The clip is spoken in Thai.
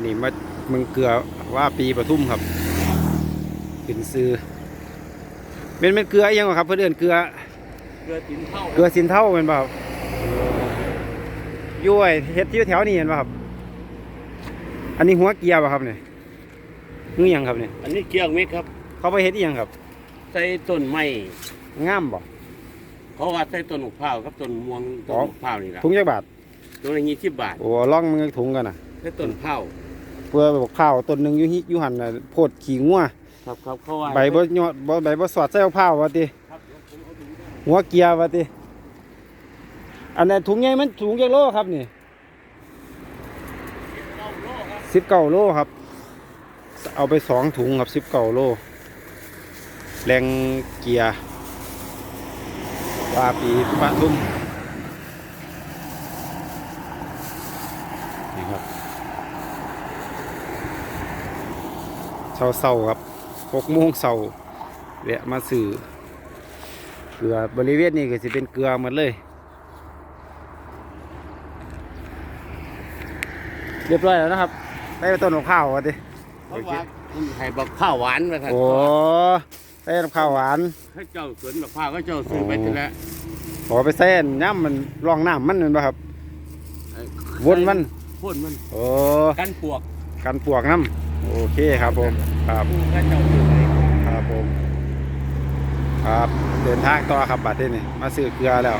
อันนี้มาเมืองเกลือว่าปีปทุมครับขึ้นซื้อเป็นเป็นเกลืออหยังบ่ครับ เพื่อนเอนเกลือเกลือตินเท่าเกลือสินเท่าเป็นเปล่าครับย้วยเฮ็ดที่แถวนี้เห็นป่ะครับ อันนี้หัวเกียร์ป่ะครับเนี่ยงือหยังครับเนี่ยอันนี้เกี๊ยวเม็ดครับ เขาไปเฮ็ดอีหยังครับ ใส่ต้นไม้งามบ่เขาว่าใส่ต้นมะพร้าวกับต้นม่วงต้นมะพร้าวนี่ล่ะถุงจักบาทต้นละยี่สิบบาทโอ้ล่องมึงถุงกันน่ะใส่ต้นเผาว เพื่อบอกข้าวต้นหนึงอยู่ฮิอยู่หันน่ะโพดขี้งัวครับครับเขาว่าใบบ่ยอดบ่ใบบ่สอดใส่มะพร้าวว่าติครับผมเอาถุงได้หัวเกียร์ว่าติอันนั้นถุงใหญ่มันถุงจักโลครับนี่เก้าโลครับสิบเก้าโลครับ เอาไปสองถุงครับสิบเก้าโล แรงเกียร์ปลาปีปลาทุ่มนี่ครับ เช้าเศร้าๆครับหกโมงเช้าแวะมาสื่อเกลือบริเวณนี้ก็จะเป็นเกลือหมดเลย เรียบร้อยแล้วนะครับ ได้ต้นมะพร้าวอะดิเขาว่าคุณให้บักข้าวหวานมาสั่นโอ้ได้มะพร้าวหวานให้เจ้าสวนมะพร้าวก็เจ้าซื้อไปทีละขอไปแซ่นน้ำมันรองน้ำมันเป็นปะครับวนมันพ่นมันโอ้กันปวกกันปวกน้ำ โอเคครับผมครับครับผมครับเดินทางต่อครับบัดนี้นี่มาซื้อเกลือแล้ว